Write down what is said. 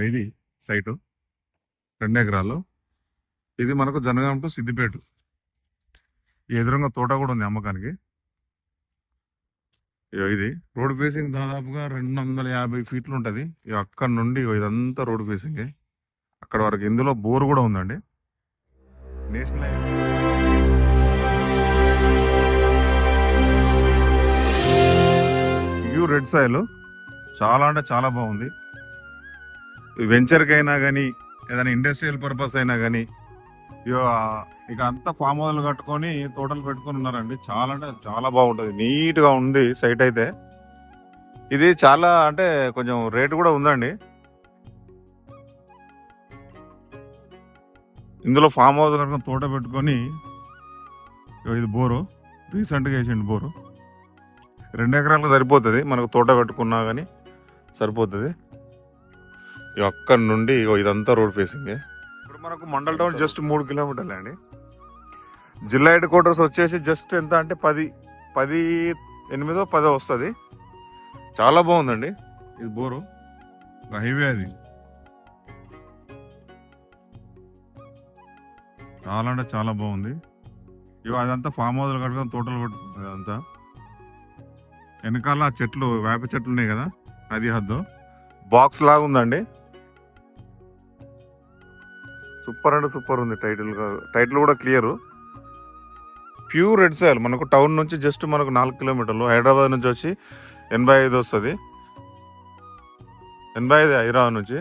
ఇది సైటు. రెండు ఎకరాలు. ఇది మనకు జనగాం టు సిద్దిపేట. ఎదురుగా తోట కూడా ఉంది అమ్మకానికి. ఇగో ఇది. రోడ్ ఫేసింగ్ దాదాపుగా రెండు వందల యాభై ఫీట్లు ఉంటుంది. ఇక అక్కడ నుండి ఇదంతా రోడ్ ఫేసింగ్ అక్కడ వరకు ఇందులో బోర్ కూడా ఉందండి. National view red soil. చాలా అంటే చాలా బాగుంది. వెంచర్కి అయినా కానీ ఏదైనా ఇండస్ట్రియల్ పర్పస్ అయినా కానీ ఇక ఇక అంతా ఫామ్ హౌస్ కట్టుకొని తోటలు పెట్టుకొని ఉన్నారండి. చాలా అంటే చాలా బాగుంటుంది. నీట్గా ఉంది సైట్ అయితే. ఇది చాలా అంటే కొంచెం రేటు కూడా ఉందండి. ఇందులో ఫామ్ హౌస్ కనుక తోట పెట్టుకొని ఇది బోరు. రీసెంట్గా వేసిండు బోరు. రెండు ఎకరాలకు సరిపోతుంది. మనకు తోట పెట్టుకున్నా కానీ సరిపోతుంది. అక్కడి నుండి ఇగో ఇదంతా రోడ్ ఫేసింగ్ ఇప్పుడు మనకు మండల్ టౌన్ జస్ట్ మూడు కిలోమీటర్లే అండి. జిల్లా హెడ్ క్వార్టర్స్ వచ్చేసి జస్ట్ ఎంత అంటే పది పది ఎనిమిదో పదో వస్తుంది. చాలా బాగుందండి. ఇది బోరు. హైవే అది. చాలా అంటే చాలా బాగుంది. ఇక అదంతా ఫామ్ హౌస్ కట్టుకొని తోటలు పెట్టుకుంటుంది అదంతా. వెనకాల ఆ చెట్లు వేప చెట్లు ఉన్నాయి కదా అది హద్దు. బాక్స్ లాగా ఉందండి. సూపర్ అంటే సూపర్ ఉంది టైటిల్ టైటిల్ కూడా క్లియరు. ప్యూర్ రెడ్ సాయిల్ మనకు టౌన్ నుంచి జస్ట్ మనకు నాలుగు కిలోమీటర్లు. హైదరాబాద్ నుంచి వచ్చి ఎనభై ఐదు వస్తుంది. ఎనభై ఐదు హైదరాబాద్ నుంచి.